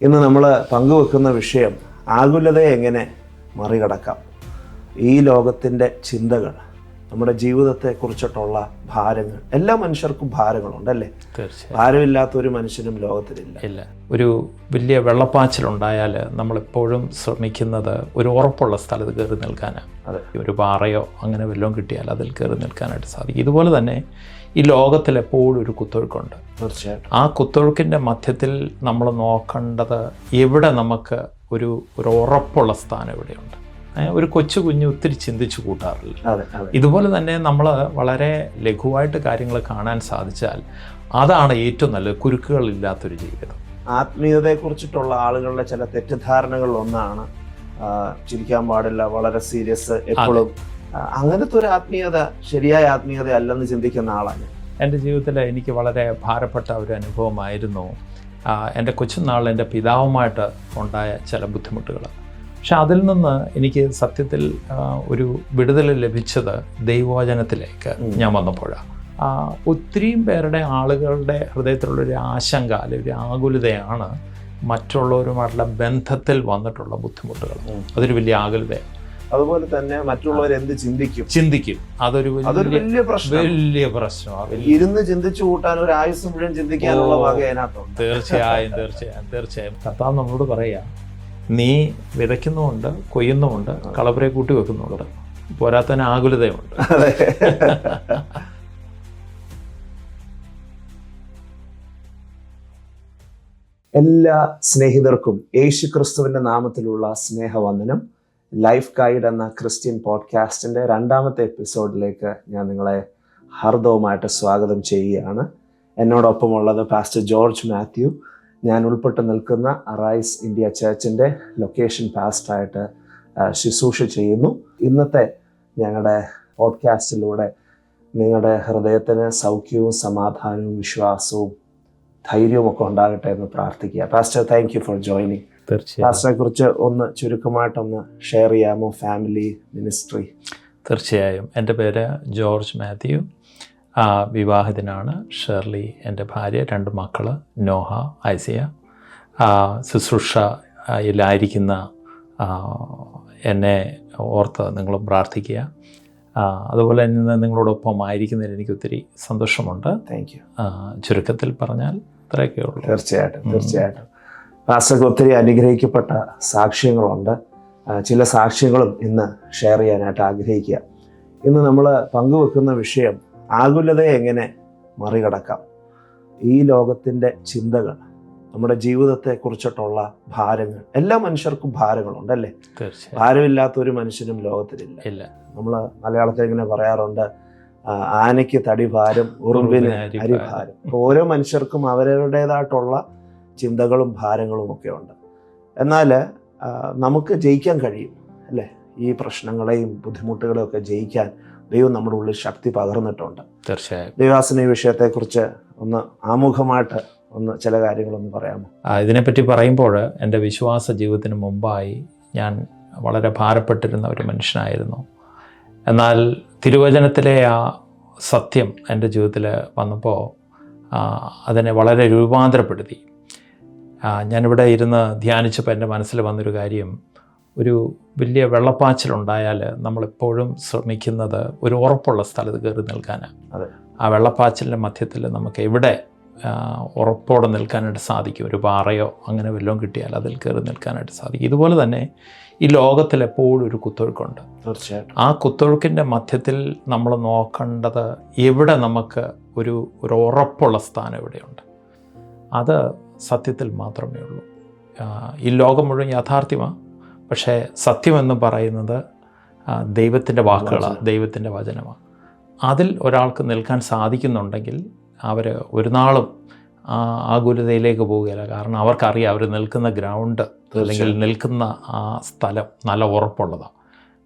ഇന്ന് നമ്മൾ പങ്കുവെക്കുന്ന വിഷയം ആകുലതയെ എങ്ങനെ മറികടക്കാം? ഈ ലോകത്തിന്റെ ചിന്തകൾ നമ്മുടെ ജീവിതത്തെക്കുറിച്ചിട്ടുള്ള ഭാരങ്ങൾ എല്ലാ മനുഷ്യർക്കും ഭാരങ്ങളുണ്ട് അല്ലേ? തീർച്ചയായും. ഭാരമില്ലാത്ത ഒരു മനുഷ്യനും ലോകത്തിലില്ല. ഇല്ല. ഒരു വലിയ വെള്ളപ്പാച്ചിലുണ്ടായാൽ നമ്മളെപ്പോഴും ശ്രമിക്കുന്നത് ഒരു ഉറപ്പുള്ള സ്ഥലത്ത് കയറി നിൽക്കാനാണ്. അതെ. ഒരു പാറയോ അങ്ങനെ വല്ലതും കിട്ടിയാൽ അതിൽ കയറി നിൽക്കാനായിട്ട് സാധിക്കും. ഇതുപോലെ തന്നെ ഈ ലോകത്തിൽ എപ്പോഴും ഒരു കുത്തൊഴുക്കുണ്ട്. തീർച്ചയായിട്ടും. ആ കുത്തൊഴുക്കിന്റെ മധ്യത്തിൽ നമ്മൾ നോക്കേണ്ടത് എവിടെ നമുക്ക് ഒരു ഒരു ഉറപ്പുള്ള സ്ഥാനം എവിടെയുണ്ട്? ഒരു കൊച്ചു കുഞ്ഞ് ഒത്തിരി ചിന്തിച്ചു കൂട്ടാറില്ല. ഇതുപോലെ തന്നെ നമ്മൾ വളരെ ലഘുവായിട്ട് കാര്യങ്ങൾ കാണാൻ സാധിച്ചാൽ അതാണ് ഏറ്റവും നല്ലത്. കുരുക്കുകളില്ലാത്തൊരു ജീവിതം. ആത്മീയതയെക്കുറിച്ചിട്ടുള്ള ആളുകളുടെ ചില തെറ്റിദ്ധാരണകളിൽ ഒന്നാണ് ചിരിക്കാൻ പാടില്ല വളരെ സീരിയസ് എപ്പോഴും അങ്ങനത്തെ ഒരു ആത്മീയത ശരിയായ ആത്മീയത അല്ലെന്ന് ചിന്തിക്കുന്ന ആളാണ് എന്റെ ജീവിതത്തിൽ എനിക്ക് വളരെ ഭാരപ്പെട്ട ഒരു അനുഭവമായിരുന്നു എന്റെ കൊച്ചുനാളിൽ എന്റെ പിതാവുമായിട്ട് ഉണ്ടായ ചില ബുദ്ധിമുട്ടുകൾ. പക്ഷെ അതിൽ നിന്ന് എനിക്ക് സത്യത്തിൽ ഒരു വിടുതൽ ലഭിച്ചത് ദൈവവചനത്തിലേക്ക് ഞാൻ വന്നപ്പോഴാണ് ഒത്തിരിയും പേരുടെ ആളുകളുടെ ഹൃദയത്തിലുള്ളൊരു ആശങ്ക അല്ലെങ്കിൽ ഒരു ആകുലതയാണ് മറ്റുള്ളവരുമായിട്ടുള്ള ബന്ധത്തിൽ വന്നിട്ടുള്ള ബുദ്ധിമുട്ടുകൾ. അതൊരു വലിയ ആകുലതയാണ്. അതുപോലെ തന്നെ മറ്റുള്ളവർ എന്ത് ചിന്തിക്കും? ചിന്തിക്കും. അതൊരു അതൊരു വലിയ പ്രശ്നം. വലിയ പ്രശ്നമാണ് ഇരുന്ന് ചിന്തിച്ചു കൂട്ടാൻ ഒരു ആയുസ് മുഴുവൻ ചിന്തിക്കാനുള്ള. വക അതിനകത്തുണ്ട്. തീർച്ചയായും തീർച്ചയായും തീർച്ചയായും. കർത്താവ് നമ്മളോട് പറയാ നീ വിതയ്ക്കുന്നുമുണ്ട് കൊയ്യുന്നുമുണ്ട് കളപ്പുരെ കൂട്ടി വെക്കുന്നുമുണ്ട്. പോരാത്തതിന് ആകുലതയുണ്ട് അതെ. എല്ലാ സ്നേഹിതർക്കും യേശു ക്രിസ്തുവിന്റെ നാമത്തിലുള്ള സ്നേഹവന്ദനം. ലൈഫ് ഗൈഡ് എന്ന ക്രിസ്ത്യൻ പോഡ്കാസ്റ്റിന്റെ രണ്ടാമത്തെ എപ്പിസോഡിലേക്ക് ഞാൻ നിങ്ങളെ ഹർദവുമായിട്ട് സ്വാഗതം ചെയ്യുകയാണ്. എന്നോടൊപ്പമുള്ളത് പാസ്റ്റർ ജോർജ് മാത്യു ഞാൻ ഉൾപ്പെട്ട് നിൽക്കുന്ന അറൈസ് ഇന്ത്യ ചേർച്ചിന്റെ ലൊക്കേഷൻ പാസ്റ്റായിട്ട് ശുശ്രൂഷ ചെയ്യുന്നു. ഇന്നത്തെ ഞങ്ങളുടെ പോഡ്കാസ്റ്റിലൂടെ നിങ്ങളുടെ ഹൃദയത്തിന് സൗഖ്യവും സമാധാനവും വിശ്വാസവും ധൈര്യവും ഒക്കെ ഉണ്ടാകട്ടെ എന്ന് പ്രാർത്ഥിക്കുക. Pastor thank you for joining തീർച്ചയായും. കുറിച്ച് ഒന്ന് ചുരുക്കമായിട്ടൊന്ന് ഷെയർ ചെയ്യാമോ? ഫാമിലി മിനിസ്ട്രി തീർച്ചയായും. എന്റെ പേര് ജോർജ് മാത്യു. ആ, വിവാഹിതനാണ് ഷേർലി എന്റെ ഭാര്യ രണ്ട് മക്കൾ നോഹ ഐസിയ. ശുശ്രൂഷയിലായിരിക്കുന്ന എന്നെ ഓർത്ത് നിങ്ങൾ പ്രാർത്ഥിക്കുക. അതുപോലെ തന്നെ നിങ്ങളോടൊപ്പം ആയിരിക്കുന്നതിൽ എനിക്ക് ഒത്തിരി സന്തോഷമുണ്ട്. താങ്ക് യു ചുരുക്കത്തിൽ പറഞ്ഞാൽ ഇത്രയൊക്കെ ഉള്ളൂ. തീർച്ചയായിട്ടും. തീർച്ചയായിട്ടും. പാസ്റ്റർക്ക് ഒത്തിരി അനുഗ്രഹിക്കപ്പെട്ട സാക്ഷ്യങ്ങളുണ്ട്. ചില സാക്ഷ്യങ്ങളും ഇന്ന് ഷെയർ ചെയ്യാനായിട്ട് ആഗ്രഹിക്കുക. ഇന്ന് നമ്മൾ പങ്കുവെക്കുന്ന വിഷയം ആകുലതയെ എങ്ങനെ മറികടക്കാം? ഈ ലോകത്തിന്റെ ചിന്തകൾ നമ്മുടെ ജീവിതത്തെക്കുറിച്ചിട്ടുള്ള ഭാരങ്ങൾ എല്ലാ മനുഷ്യർക്കും ഭാരങ്ങളുണ്ട് അല്ലേ? ഭാരമില്ലാത്ത ഒരു മനുഷ്യനും ലോകത്തിലില്ല. ഇല്ല. നമ്മൾ മലയാളത്തിൽ ഇങ്ങനെ പറയാറുണ്ട് ആനയ്ക്ക് തടി ഭാരം ഉറുമ്പിന് അരിഭാരം അരി അരി ഭാരം. ഭാരം. ഓരോ മനുഷ്യർക്കും അവരവരുടേതായിട്ടുള്ള ചിന്തകളും ഭാരങ്ങളും ഒക്കെ ഉണ്ട്. എന്നാൽ നമുക്ക് ജയിക്കാൻ കഴിയും അല്ലേ? ഈ പ്രശ്നങ്ങളെയും ബുദ്ധിമുട്ടുകളെയും ഒക്കെ ജയിക്കാൻ ദൈവം നമ്മുടെ ഉള്ളിൽ ശക്തി പകർന്നിട്ടുണ്ട്. തീർച്ചയായും. ദൈവാസന ഈ വിഷയത്തെക്കുറിച്ച് ഒന്ന് ആമുഖമായിട്ട് ഒന്ന് ചില കാര്യങ്ങളൊന്ന് പറയാമോ? ഇതിനെപ്പറ്റി പറയുമ്പോൾ എന്റെ വിശ്വാസ ജീവിതത്തിന് മുമ്പായി ഞാൻ വളരെ ഭാരപ്പെട്ടിരുന്ന ഒരു മനുഷ്യനായിരുന്നു. എന്നാൽ തിരുവചനത്തിലെ ആ സത്യം എന്റെ ജീവിതത്തിൽ വന്നപ്പോൾ അതിനെ വളരെ രൂപാന്തരപ്പെടുത്തി. ഞാനിവിടെ ഇരുന്ന് ധ്യാനിച്ചപ്പോൾ എന്റെ മനസ്സിൽ വന്നൊരു കാര്യം. ഒരു വലിയ വെള്ളപ്പാച്ചിലുണ്ടായാൽ നമ്മളെപ്പോഴും ശ്രമിക്കുന്നത് ഒരു ഉറപ്പുള്ള സ്ഥലത്ത് കയറി നിൽക്കാനാണ് ആ വെള്ളപ്പാച്ചിലിന്റെ മധ്യത്തിൽ നമുക്ക് എവിടെ ഉറപ്പോടെ നിൽക്കാനായിട്ട് സാധിക്കും? ഒരു പാറയോ അങ്ങനെ വല്ലതും കിട്ടിയാൽ അതിൽ കയറി നിൽക്കാനായിട്ട് സാധിക്കും. ഇതുപോലെ തന്നെ ഈ ലോകത്തിൽ എപ്പോഴും ഒരു കുത്തൊഴുക്കുണ്ട്. തീർച്ചയായിട്ടും. ആ കുത്തൊഴുക്കിന്റെ മധ്യത്തിൽ നമ്മൾ നോക്കേണ്ടത് എവിടെ നമുക്ക് ഒരു ഒരു ഉറപ്പുള്ള സ്ഥാനം എവിടെയുണ്ട്? അത് സത്യത്തിൽ മാത്രമേ ഉള്ളൂ. ഈ ലോകം മുഴുവൻ യാഥാർത്ഥ്യമാണ് പക്ഷേ സത്യമെന്ന് പറയുന്നത് ദൈവത്തിന്റെ വാക്കുകളാണ്. ദൈവത്തിന്റെ വചനമാണ് അതിൽ ഒരാൾക്ക് നിൽക്കാൻ സാധിക്കുന്നുണ്ടെങ്കിൽ അവർ ഒരു നാളും ആ ആകുലതയിലേക്ക് പോവുകയില്ല. കാരണം അവർക്കറിയാം അവർ നിൽക്കുന്ന ഗ്രൗണ്ട് അല്ലെങ്കിൽ നിൽക്കുന്ന ആ സ്ഥലം നല്ല ഉറപ്പുള്ളതാണ്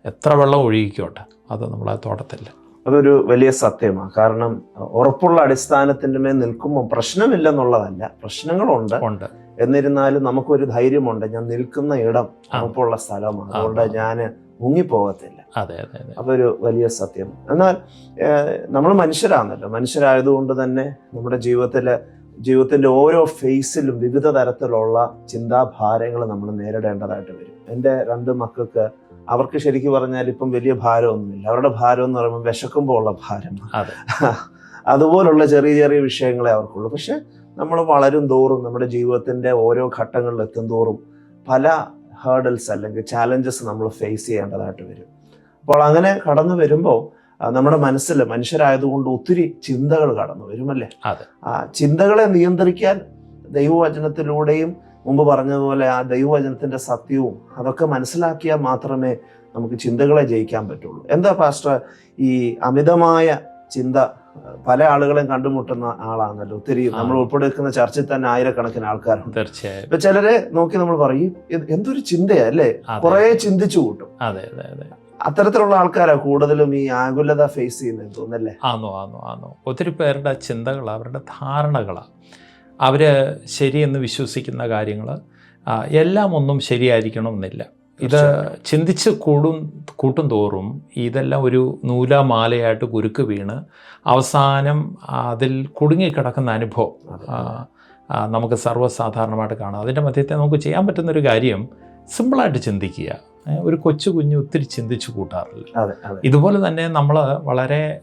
എത്ര വെള്ളം ഒഴുകിക്കോട്ടെ അത് നമ്മളെ തോട്ടത്തില്ല അതൊരു വലിയ സത്യമാണ്. കാരണം ഉറപ്പുള്ള അടിസ്ഥാനത്തിന്റെ മേൽ നിൽക്കുമ്പോൾ പ്രശ്നമില്ലെന്നുള്ളതല്ല. പ്രശ്നങ്ങളുണ്ട്. ഉണ്ട്. എന്നിരുന്നാലും നമുക്കൊരു ധൈര്യമുണ്ട്. ഞാൻ നിൽക്കുന്ന ഇടം ഉറപ്പുള്ള സ്ഥലമാണ്. അതുകൊണ്ട് ഞാൻ മുങ്ങിപ്പോകത്തില്ല. അതെ അതെ അതെ. അതൊരു വലിയ സത്യം. എന്നാൽ നമ്മൾ മനുഷ്യരാണല്ലോ. മനുഷ്യരായതുകൊണ്ട് തന്നെ നമ്മുടെ ജീവിതത്തിൽ ജീവിതത്തിന്റെ ഓരോ ഫേസിലും വിവിധ തരത്തിലുള്ള ചിന്താഭാരങ്ങൾ നമ്മൾ നേരിടേണ്ടതായിട്ട് വരും. എന്റെ രണ്ട് മക്കൾക്ക് അവർക്ക് ശരിക്കും പറഞ്ഞാൽ ഇപ്പം വലിയ ഭാരമൊന്നുമില്ല. അവരുടെ ഭാരം എന്ന് പറയുമ്പോൾ വിശക്കുമ്പോൾ ഉള്ള ഭാരമാണ് അതുപോലുള്ള ചെറിയ ചെറിയ വിഷയങ്ങളെ അവർക്കുള്ളൂ. പക്ഷെ നമ്മൾ വളരും തോറും നമ്മുടെ ജീവിതത്തിന്റെ ഓരോ ഘട്ടങ്ങളിൽ എത്തും തോറും പല ഹേർഡൽസ് അല്ലെങ്കിൽ ചാലഞ്ചസ് നമ്മൾ ഫേസ് ചെയ്യേണ്ടതായിട്ട് വരും. അപ്പോൾ അങ്ങനെ കടന്നു വരുമ്പോൾ നമ്മുടെ മനസ്സിൽ മനുഷ്യരായതുകൊണ്ട് ഒത്തിരി ചിന്തകൾ കടന്നു വരുമല്ലേ. ആ ചിന്തകളെ നിയന്ത്രിക്കാൻ ദൈവവചനത്തിലൂടെയും മുമ്പ് പറഞ്ഞതുപോലെ ആ ദൈവവചനത്തിന്റെ സത്യവും അതൊക്കെ മനസ്സിലാക്കിയാൽ മാത്രമേ നമുക്ക് ചിന്തകളെ ജയിക്കാൻ പറ്റുള്ളൂ. എന്താ പാസ്റ്റർ? ഈ അമിതമായ ചിന്ത പല ആളുകളെയും കണ്ടുമുട്ടുന്ന ആളാണല്ലോ. ഒത്തിരി നമ്മൾ ഉൾപ്പെടുക്കുന്ന ചർച്ചയിൽ തന്നെ ആയിരക്കണക്കിന് ആൾക്കാരുണ്ട്. തീർച്ചയായും. ഇപ്പൊ ചിലരെ നോക്കി നമ്മൾ പറയും എന്തൊരു ചിന്തയാ അല്ലേ. കുറെ ചിന്തിച്ചു കൂട്ടും. അതെ അതെ അതെ. അത്തരത്തിലുള്ള ആൾക്കാരാ കൂടുതലും ഈ ആകുലത ഫേസ് ചെയ്യുന്നത് തോന്നല്ലേ ആണോ ആണോ ആണോ ഒത്തിരി പേരുടെ ചിന്തകൾ അവരുടെ ധാരണകളാണ് അവർ ശരിയെന്ന് വിശ്വസിക്കുന്ന കാര്യങ്ങൾ എല്ലാം ഒന്നും ശരിയായിരിക്കണമെന്നില്ല. ഇത് ചിന്തിച്ച് കൂടും കൂട്ടും തോറും ഇതെല്ലാം ഒരു നൂലാമാലയായിട്ട് കുരുക്ക് വീണ് അവസാനം അതിൽ കുടുങ്ങിക്കിടക്കുന്ന അനുഭവം നമുക്ക് സർവസാധാരണമായിട്ട് കാണാം. അതിന്റെ മധ്യത്തെ നമുക്ക് ചെയ്യാൻ പറ്റുന്നൊരു കാര്യം സിമ്പിളായിട്ട് ചിന്തിക്കുക. ഒരു കൊച്ചു കുഞ്ഞ് ഒത്തിരി ചിന്തിച്ചു കൂട്ടാറില്ല. ഇതുപോലെ തന്നെ നമ്മൾ വളരെ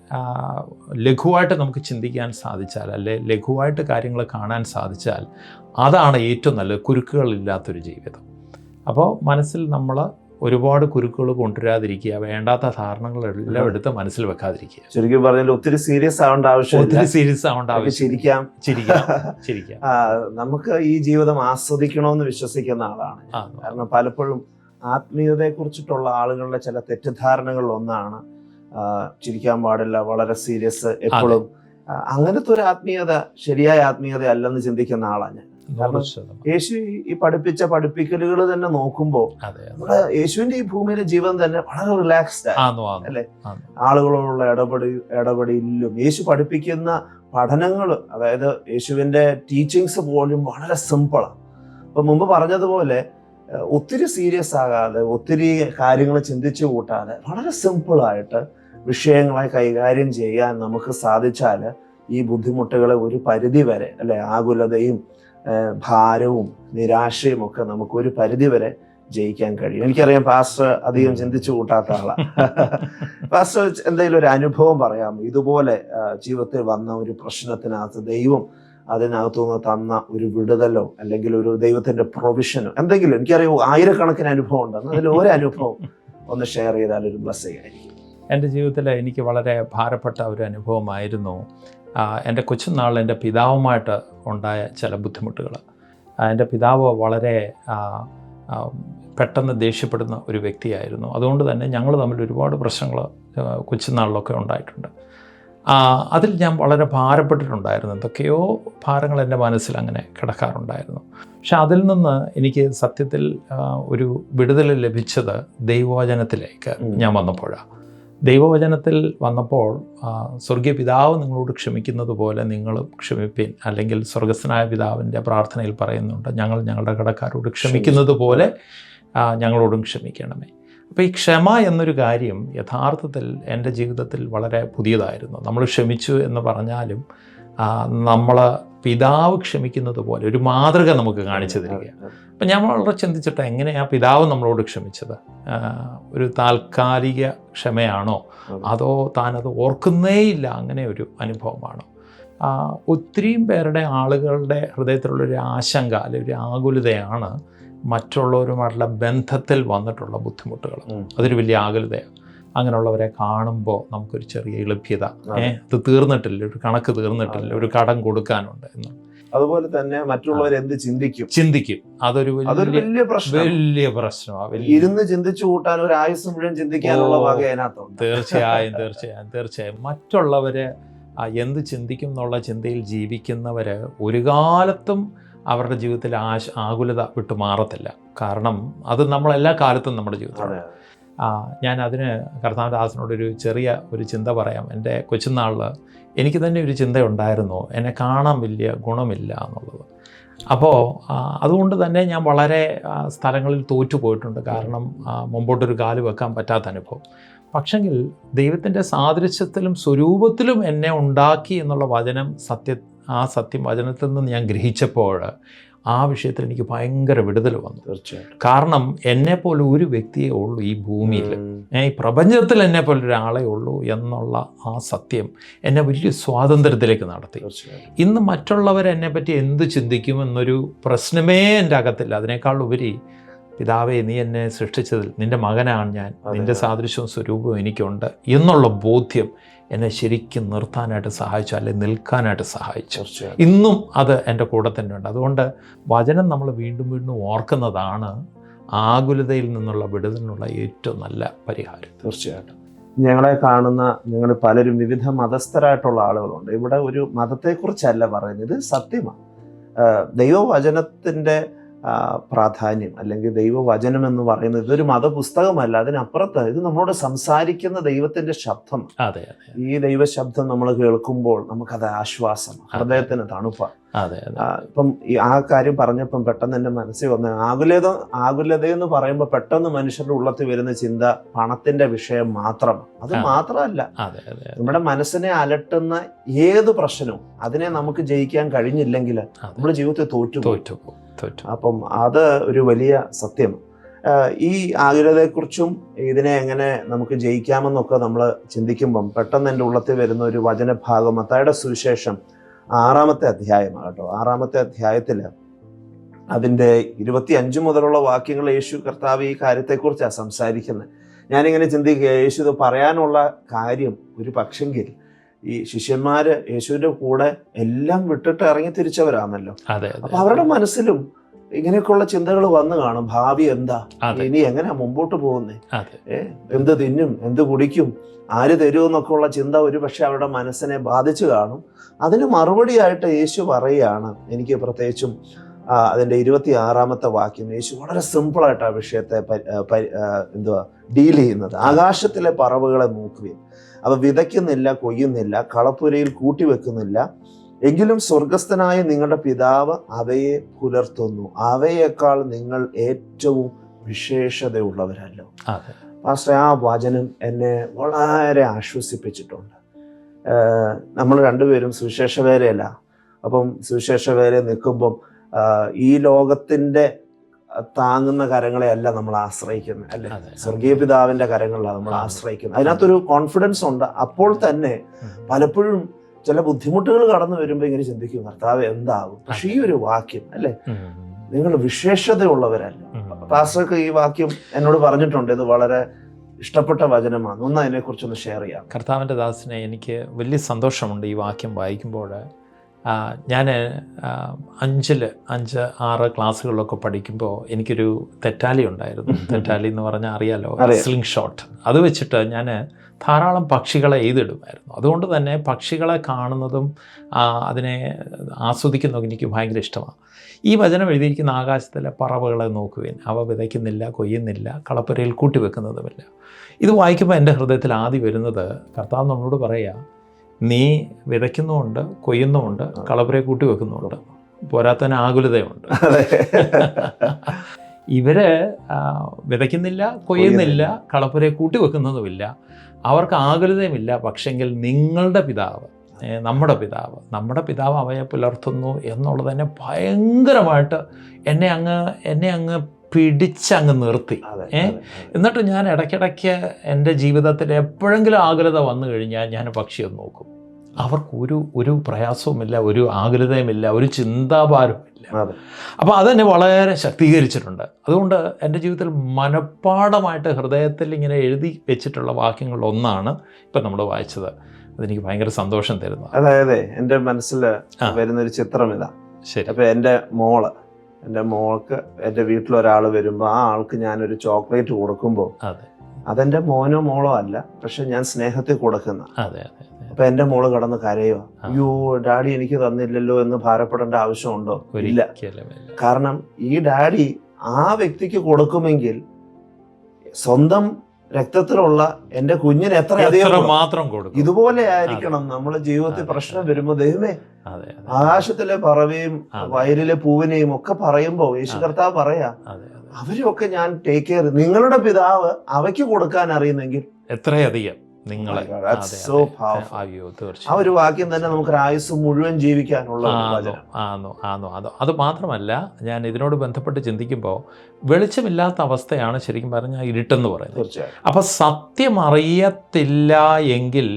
ലഘുവായിട്ട് നമുക്ക് ചിന്തിക്കാൻ സാധിച്ചാൽ അല്ലെ ലഘുവായിട്ട് കാര്യങ്ങൾ കാണാൻ സാധിച്ചാൽ അതാണ് ഏറ്റവും നല്ലത്. കുരുക്കുകളില്ലാത്തൊരു ജീവിതം. അപ്പോൾ മനസ്സിൽ നമ്മൾ ഒരുപാട് കുരുക്കുകൾ കൊണ്ടുവരാതിരിക്കുക വേണ്ടാത്ത ധാരണകളെല്ലാം എടുത്ത് മനസ്സിൽ വെക്കാതിരിക്കുക. ശരിക്കും പറഞ്ഞാൽ ഒത്തിരി സീരിയസ് ആവേണ്ട ആവശ്യം ഒത്തിരി സീരിയസ് ആവേണ്ട ആവശ്യം ചിരിക്കാം. ചിരിക്കാം ചിരിക്കാം. നമുക്ക് ഈ ജീവിതം ആസ്വദിക്കണമെന്ന് വിശ്വസിക്കുന്ന ആളാണ് കാരണം പലപ്പോഴും ആത്മീയതയെ കുറിച്ചിട്ടുള്ള ആളുകളുടെ ചില തെറ്റിദ്ധാരണകളിൽ ഒന്നാണ് ചിരിക്കാൻ പാടില്ല വളരെ സീരിയസ് എപ്പോഴും. അങ്ങനത്തെ ഒരു ആത്മീയത ശരിയായ ആത്മീയത അല്ലെന്ന് ചിന്തിക്കുന്ന ആളാണ് ഞാൻ. യേശു ഈ- പഠിപ്പിച്ച പഠിപ്പിക്കലുകൾ തന്നെ നോക്കുമ്പോൾ നമ്മുടെ യേശുവിന്റെ ഈ ഭൂമിയിലെ ജീവൻ തന്നെ വളരെ റിലാക്സ്ഡ് അല്ലേ? ആളുകളോടുള്ള ഇടപെടി ഇടപെടലും യേശു പഠിപ്പിക്കുന്ന പഠനങ്ങൾ അതായത് യേശുവിന്റെ ടീച്ചിങ്സ് പോലും വളരെ സിമ്പിളാണ് അപ്പൊ മുമ്പ് പറഞ്ഞതുപോലെ ഒത്തിരി സീരിയസ് ആകാതെ ഒത്തിരി കാര്യങ്ങൾ ചിന്തിച്ചു കൂട്ടാതെ വളരെ സിമ്പിളായിട്ട് വിഷയങ്ങളെ കൈകാര്യം ചെയ്യാൻ നമുക്ക് സാധിച്ചാൽ ഈ ബുദ്ധിമുട്ടുകളെ ഒരു പരിധി വരെ അല്ലെ ആകുലതയും ഭാരവും നിരാശയും ഒക്കെ നമുക്ക് ഒരു പരിധി വരെ ജയിക്കാൻ കഴിയും. എനിക്കറിയാം പാസ്റ്റർ അധികം ചിന്തിച്ചു കൂട്ടാത്ത ആളാണ് പാസ്റ്റർ എന്തെങ്കിലും ഒരു അനുഭവം പറയാമോ? ഇതുപോലെ ജീവിതത്തിൽ വന്ന ഒരു പ്രശ്നത്തിനകത്ത് ദൈവം അതിനകത്തുനിന്ന് തന്ന ഒരു വിടുതലോ അല്ലെങ്കിൽ ഒരു ദൈവത്തിന്റെ പ്രൊവിഷനോ എന്തെങ്കിലും എനിക്കറിയാം ആയിരക്കണക്കിന് അനുഭവം ഉണ്ട്. അതിൽ ഒരു അനുഭവം ഒന്ന് ഷെയർ ചെയ്താൽ ഒരു ബ്ലസ്സിംഗ് ആയിരിക്കും. എന്റെ ജീവിതത്തിൽ എനിക്ക് വളരെ ഭാരപ്പെട്ട ഒരു അനുഭവമായിരുന്നു എന്റെ കൊച്ചുനാളിൽ എന്റെ പിതാവുമായിട്ട് ഉണ്ടായ ചില ബുദ്ധിമുട്ടുകൾ. എന്റെ പിതാവ് വളരെ പെട്ടെന്ന് ദേഷ്യപ്പെടുന്ന ഒരു വ്യക്തിയായിരുന്നു. അതുകൊണ്ട് തന്നെ ഞങ്ങൾ തമ്മിൽ ഒരുപാട് പ്രശ്നങ്ങൾ കൊച്ചുനാളിലൊക്കെ ഉണ്ടായിട്ടുണ്ട്. അതിൽ ഞാൻ വളരെ ഭാരപ്പെട്ടിട്ടുണ്ടായിരുന്നു. എന്തൊക്കെയോ ഭാരങ്ങൾ എന്റെ മനസ്സിൽ അങ്ങനെ കിടക്കാറുണ്ടായിരുന്നു. പക്ഷെ അതിൽ നിന്ന് എനിക്ക് സത്യത്തിൽ ഒരു വിടുതൽ ലഭിച്ചത് ദൈവവചനത്തിലേക്ക് ഞാൻ വന്നപ്പോഴാണ് ദൈവവചനത്തിൽ വന്നപ്പോൾ സ്വർഗീയ പിതാവ് നിങ്ങളോട് ക്ഷമിക്കുന്നത് പോലെ നിങ്ങളും ക്ഷമിപ്പിൻ. അല്ലെങ്കിൽ സ്വർഗസ്വനായ പിതാവിന്റെ പ്രാർത്ഥനയിൽ പറയുന്നുണ്ട് ഞങ്ങൾ ഞങ്ങളുടെ കടക്കാരോട് ക്ഷമിക്കുന്നത് പോലെ ഞങ്ങളോടും ക്ഷമിക്കണമേ. അപ്പോൾ ഈ ക്ഷമ എന്നൊരു കാര്യം യഥാർത്ഥത്തിൽ എന്റെ ജീവിതത്തിൽ വളരെ പുതിയതായിരുന്നു. നമ്മൾ ക്ഷമിച്ചു എന്ന് പറഞ്ഞാലും നമ്മൾ പിതാവ് ക്ഷമിക്കുന്നത് പോലെ ഒരു മാതൃക നമുക്ക് കാണിച്ചു തരിക. അപ്പം ഞാൻ വളരെ ചിന്തിച്ചിട്ട് എങ്ങനെയാണ് പിതാവ് നമ്മളോട് ക്ഷമിച്ചത്? ഒരു താൽക്കാലിക ക്ഷമയാണോ? അതോ. താനത് ഓർക്കുന്നേയില്ല? അങ്ങനെ ഒരു അനുഭവമാണോ? ഒത്തിരിയും പേരുടെ ആളുകളുടെ ഹൃദയത്തിലുള്ളൊരു ആശങ്ക അല്ലെങ്കിൽ ഒരു ആകുലതയാണ് മറ്റുള്ളവരുമായിട്ടുള്ള ബന്ധത്തിൽ വന്നിട്ടുള്ള ബുദ്ധിമുട്ടുകൾ. അതൊരു വലിയ ആകുലതയാണ് അങ്ങനെയുള്ളവരെ കാണുമ്പോൾ നമുക്കൊരു ചെറിയ എളുപ്യത. ഏഹ് ഇത് അത് തീർന്നിട്ടില്ല ഒരു കണക്ക് തീർന്നിട്ടില്ല ഒരു കടം കൊടുക്കാനുണ്ട് എന്ന്. അതുപോലെ തന്നെ മറ്റുള്ളവർ എന്ത് ചിന്തിക്കും? ചിന്തിക്കും. അതൊരു വലിയ വലിയ പ്രശ്നം. വലിയ പ്രശ്നമാണ് ഇരുന്ന് ചിന്തിച്ചു കൂട്ടാൻ ഒരു ആയുസ് മുഴുവൻ ചിന്തിക്കാനുള്ള ഓ. വക അതിനകത്തുണ്ട്. തീർച്ചയായും തീർച്ചയായും തീർച്ചയായും. മറ്റുള്ളവര് എന്ത് ചിന്തിക്കും എന്നുള്ള ചിന്തയിൽ ജീവിക്കുന്നവര് ഒരു കാലത്തും അവരുടെ ജീവിതത്തിൽ ആശ ആകുലത വിട്ടു മാറത്തില്ല. കാരണം അത് നമ്മളെല്ലാ കാലത്തും നമ്മുടെ ആ, ഞാൻ അതിന് കർത്താവദാസിനോടൊരു ചെറിയ ഒരു ചിന്ത പറയാം. എന്റെ കൊച്ചുനാളിൽ എനിക്ക് തന്നെ ഒരു ചിന്തയുണ്ടായിരുന്നു. എന്നെ കാണാൻ വലിയ ഗുണമില്ല എന്നുള്ളത്. അപ്പോൾ അതുകൊണ്ട് തന്നെ ഞാൻ വളരെ സ്ഥലങ്ങളിൽ തോറ്റു പോയിട്ടുണ്ട്. കാരണം മുമ്പോട്ടൊരു കാൽ വെക്കാൻ പറ്റാത്ത അനുഭവം. പക്ഷെങ്കിൽ ദൈവത്തിന്റെ സാദൃശ്യത്തിലും സ്വരൂപത്തിലും എന്നെ ഉണ്ടാക്കി എന്നുള്ള വചനം സത്യ ആ സത്യം വചനത്തിൽ നിന്ന് ഞാൻ ഗ്രഹിച്ചപ്പോൾ ആ വിഷയത്തിൽ എനിക്ക് ഭയങ്കര വിടുതൽ വന്നു. തീർച്ചയായിട്ടും. കാരണം എന്നെ പോലെ ഒരു വ്യക്തിയെ ഉള്ളൂ ഈ ഭൂമിയിൽ. ഈ പ്രപഞ്ചത്തിൽ എന്നെ പോലെ ഒരാളെ ഉള്ളൂ എന്നുള്ള ആ സത്യം എന്നെ വലിയ സ്വാതന്ത്ര്യത്തിലേക്ക് നടത്തി. ഇന്ന് മറ്റുള്ളവർ എന്നെ പറ്റി എന്ത് ചിന്തിക്കും എന്നൊരു പ്രശ്നമേ എന്റെ അകത്തില്ല. അതിനേക്കാൾ ഉപരി പിതാവേ നീ എന്നെ സൃഷ്ടിച്ചതിൽ നിന്റെ മകനാണ് ഞാൻ. നിന്റെ സാദൃശ്യവും സ്വരൂപവും എനിക്കുണ്ട്. എന്നുള്ള ബോധ്യം എന്നെ ശരിക്കും നിർത്താനായിട്ട് സഹായിച്ചു അല്ലെങ്കിൽ നിൽക്കാനായിട്ട് സഹായിച്ചു. ഇന്നും അത് എന്റെ കൂടെ തന്നെ ഉണ്ട്. അതുകൊണ്ട് വചനം നമ്മൾ വീണ്ടും വീണ്ടും ഓർക്കുന്നതാണ് ആകുലതയിൽ നിന്നുള്ള വിടുതലിനുള്ള ഏറ്റവും നല്ല പരിഹാരം. തീർച്ചയായിട്ടും. ഞങ്ങളെ കാണുന്ന ഞങ്ങൾ പലരും വിവിധ മതസ്ഥരായിട്ടുള്ള ആളുകളുണ്ട്. ഇവിടെ ഒരു മതത്തെക്കുറിച്ചല്ല പറയുന്നത് സത്യമാണ്. ദൈവവചനത്തിന്റെ പ്രാധാന്യം അല്ലെങ്കിൽ ദൈവവചനം എന്ന് പറയുന്നത് ഇതൊരു മതപുസ്തകമല്ല. അതിനപ്പുറത്ത് ഇത് നമ്മളോട് സംസാരിക്കുന്ന ദൈവത്തിന്റെ ശബ്ദം. ഈ ദൈവശബ്ദം നമ്മൾ കേൾക്കുമ്പോൾ നമുക്കത് ആശ്വാസം ഹൃദയത്തിന് തണുപ്പാണ് ഇപ്പം ആ കാര്യം പറഞ്ഞപ്പം പെട്ടെന്ന് എന്റെ മനസ്സിൽ വന്ന ആകുലത ആകുലത എന്ന് പറയുമ്പോൾ പെട്ടെന്ന് മനുഷ്യരുടെ ഉള്ളത്തിൽ വരുന്ന ചിന്ത പണത്തിന്റെ വിഷയം മാത്രം. അത് മാത്രമല്ല. നമ്മുടെ മനസ്സിനെ അലട്ടുന്ന ഏത് പ്രശ്നവും അതിനെ നമുക്ക് ജയിക്കാൻ കഴിഞ്ഞില്ലെങ്കിൽ നമ്മുടെ ജീവിതത്തെ തോറ്റു പോകും. അപ്പം അത് ഒരു വലിയ സത്യം. ഈ ആകുലതയെക്കുറിച്ചും ഇതിനെ എങ്ങനെ നമുക്ക് ജയിക്കാമെന്നൊക്കെ നമ്മൾ ചിന്തിക്കുമ്പം പെട്ടെന്ന് എന്റെ ഉള്ളത്തിൽ വരുന്ന ഒരു വചനഭാഗം മത്തായുടെ സുവിശേഷം ആറാമത്തെ അധ്യായമാണ് കേട്ടോ. ആറാമത്തെ അധ്യായത്തിൽ അതിന്റെ ഇരുപത്തി അഞ്ച് മുതലുള്ള വാക്യങ്ങൾ യേശു കർത്താവ് ഈ കാര്യത്തെക്കുറിച്ചാണ് സംസാരിക്കുന്നത്. ഞാനിങ്ങനെ ചിന്തിക്കുക യേശു ഇത് പറയാനുള്ള കാര്യം ഒരു പക്ഷെങ്കിൽ ഈ ശിഷ്യന്മാര് യേശുവിന്റെ കൂടെ എല്ലാം വിട്ടിട്ട് ഇറങ്ങി തിരിച്ചവരാണല്ലോ. അപ്പൊ അവരുടെ മനസ്സിലും ഇങ്ങനെയൊക്കെയുള്ള ചിന്തകൾ വന്നു കാണും. ഭാവി എന്താ? ഇനി എങ്ങനെയാ മുമ്പോട്ട് പോകുന്നേ? എന്ത് തിന്നും? എന്ത് കുടിക്കും? ആര് തരുമെന്നൊക്കെ ഉള്ള ചിന്ത ഒരു പക്ഷെ അവരുടെ മനസ്സിനെ ബാധിച്ചു കാണും. അതിന് മറുപടിയായിട്ട് യേശു പറയുകയാണ്. എനിക്ക് പ്രത്യേകിച്ചും ആ, അതിന്റെ ഇരുപത്തി ആറാമത്തെ വാക്യം യേശു വളരെ സിമ്പിളായിട്ട് ആ വിഷയത്തെ എന്തുവാ ഡീൽ ചെയ്യുന്നത്. ആകാശത്തിലെ പറവുകളെ നോക്കുകയും അവ വിതയ്ക്കുന്നില്ല കൊയ്യുന്നില്ല കളപ്പുരയിൽ കൂട്ടിവെക്കുന്നില്ല. എങ്കിലും സ്വർഗസ്ഥനായ നിങ്ങളുടെ പിതാവ് അവയെ പുലർത്തുന്നു. അവയേക്കാൾ നിങ്ങൾ ഏറ്റവും വിശേഷതയുള്ളവരല്ലോ. പാസ്റ്റർ ആ വചനം എന്നെ വളരെ ആശ്വസിപ്പിച്ചിട്ടുണ്ട്. നമ്മൾ രണ്ടുപേരും സുവിശേഷ വേലയല്ല അപ്പം സുവിശേഷ വേല നിൽക്കുമ്പം ഈ ലോകത്തിന്റെ താങ്ങുന്ന കരങ്ങളെ അല്ല നമ്മൾ ആശ്രയിക്കുന്നത് അല്ലെ? സ്വർഗീയ പിതാവിന്റെ കരങ്ങളിലാണ് നമ്മൾ ആശ്രയിക്കുന്നത്. അതിനകത്തൊരു കോൺഫിഡൻസ് ഉണ്ട്. അപ്പോൾ തന്നെ പലപ്പോഴും ചില ബുദ്ധിമുട്ടുകൾ കടന്നു വരുമ്പോൾ ഇങ്ങനെ ചിന്തിക്കും കർത്താവ് എന്താകും? പക്ഷെ ഈ ഒരു വാക്യം അല്ലെ? നിങ്ങൾ വിശേഷതയുള്ളവരല്ല. പാസ്റ്റർക്ക് ഈ വാക്യം എന്നോട് പറഞ്ഞിട്ടുണ്ട്. ഇത് വളരെ ഇഷ്ടപ്പെട്ട വചനമാണ്. ഒന്ന് അതിനെക്കുറിച്ചൊന്ന് ഷെയർ ചെയ്യാം. കർത്താവിന്റെ ദാസിനെ എനിക്ക് വലിയ സന്തോഷമുണ്ട് ഈ വാക്യം വായിക്കുമ്പോൾ. ഞാൻ അഞ്ചിൽ അഞ്ച് ആറ് ക്ലാസ്സുകളിലൊക്കെ പഠിക്കുമ്പോൾ എനിക്കൊരു തെറ്റാലി ഉണ്ടായിരുന്നു. തെറ്റാലി എന്ന് പറഞ്ഞാൽ അറിയാലോ? അറിയാം. സ്ലിംഗ് ഷോട്ട് അത് വെച്ചിട്ട് ഞാൻ ധാരാളം പക്ഷികളെ എഴുതിടുമായിരുന്നു അതുകൊണ്ട് തന്നെ പക്ഷികളെ കാണുന്നതും അതിനെ ആസ്വദിക്കുന്നതും എനിക്ക് ഭയങ്കര ഇഷ്ടമാണ്. ഈ വചനം എഴുതിയിരിക്കുന്ന ആകാശത്തിലെ പറവുകളെ നോക്കുവേൻ. അവ വിതയ്ക്കുന്നില്ല കൊയ്യുന്നില്ല കളപ്പുരയിൽ കൂട്ടിവെക്കുന്നതുമില്ല. ഇത് വായിക്കുമ്പോൾ എന്റെ ഹൃദയത്തിൽ ആദ്യം വരുന്നത് കർത്താവ് നമ്മളോട് പറയുക നീ വിതയ്ക്കുന്നുമുണ്ട് കൊയ്യുന്നുമുണ്ട് കളപ്പുരയെ കൂട്ടി വെക്കുന്നുമുണ്ട്. പോരാത്തതിന് ആകുലതയുണ്ട്. ഇവർ വിതയ്ക്കുന്നില്ല കൊയ്യുന്നില്ല കളപ്പുരയെ കൂട്ടി വെക്കുന്നതുമില്ല. അവർക്ക് ആകുലതയുമില്ല. പക്ഷെങ്കിൽ നിങ്ങളുടെ പിതാവ് നമ്മുടെ പിതാവ് നമ്മുടെ പിതാവ് അവയെ പുലർത്തുന്നു എന്നുള്ളത് തന്നെ ഭയങ്കരമായിട്ട് എന്നെ അങ്ങ് എന്നെ അങ്ങ് പിടിച്ചങ്ങ് നിർത്തി? എന്നിട്ട് ഞാൻ ഇടയ്ക്കിടയ്ക്ക് എന്റെ ജീവിതത്തിൽ എപ്പോഴെങ്കിലും ആകുലത വന്നു കഴിഞ്ഞാൽ ഞാൻ പക്ഷിയെ നോക്കും. അവർക്ക് ഒരു ഒരു പ്രയാസവുമില്ല ഒരു ആകുലതയുമില്ല ഒരു ചിന്താഭാരവുമില്ല. അപ്പോൾ അതെന്നെ വളരെ ശക്തീകരിച്ചിട്ടുണ്ട്. അതുകൊണ്ട് എന്റെ ജീവിതത്തിൽ മനഃപ്പാടമായിട്ട് ഹൃദയത്തിൽ ഇങ്ങനെ എഴുതി വെച്ചിട്ടുള്ള വാക്യങ്ങളൊന്നാണ് ഇപ്പം നമ്മൾ വായിച്ചത്. അതെനിക്ക് ഭയങ്കര സന്തോഷം തരുന്നു. അതായത് എന്റെ മനസ്സിൽ. വരുന്നൊരു ചിത്രം ഇതാ ശരി. അപ്പോൾ എന്റെ മോൾ എന്റെ മോൾക്ക് എന്റെ വീട്ടിലൊരാൾ വരുമ്പോൾ ആ ആൾക്ക് ഞാനൊരു ചോക്ലേറ്റ് കൊടുക്കുമ്പോൾ അതെന്റെ മോനോ മോളോ അല്ല പക്ഷെ ഞാൻ സ്നേഹത്തിൽ കൊടുക്കുന്ന. അപ്പൊ എന്റെ മോൾ കടന്ന് കരയോ അയ്യോ ഡാഡി എനിക്ക് തന്നില്ലല്ലോ എന്ന് ഭാരപ്പെടേണ്ട ആവശ്യമുണ്ടോ? ഇല്ല. കാരണം ഈ ഡാഡി ആ വ്യക്തിക്ക് കൊടുക്കുമെങ്കിൽ സ്വന്തം രക്തത്തിലുള്ള എന്റെ കുഞ്ഞിന് എത്ര അധികം മാത്രം കൊടുക്കും. ഇതുപോലെ ആയിരിക്കണം നമ്മുടെ ജീവിതത്തിൽ പ്രശ്നം വരുമ്പോൾ വരുമ്പോ ദൈവമേ ആകാശത്തിലെ പറവയും വയലിലെ പൂവിനെയും ഒക്കെ പറയുമ്പോ യേശു കർത്താവ് പറയാ അവരെയൊക്കെ ഞാൻ ടേക്ക് കെയർ നിങ്ങളുടെ പിതാവ് അവയ്ക്ക് കൊടുക്കാൻ അറിയുന്നെങ്കിൽ എത്രയധികം? നിങ്ങളെ. അയ്യോ ആ ഒരു വാക്യം തന്നെ നമുക്ക് ആയുസ് മുഴുവൻ ജീവിക്കാനുള്ള ഒരു ആണോ അതോ അത് മാത്രമല്ല ഞാൻ ഇതിനോട് ബന്ധപ്പെട്ട് ചിന്തിക്കുമ്പോൾ വെളിച്ചമില്ലാത്ത അവസ്ഥയാണ് ശരിക്കും പറഞ്ഞാൽ ഇരുട്ടെന്ന് പറയുന്നത്. അപ്പൊ അപ്പോൾ സത്യം അറിയത്തില്ല എങ്കിൽ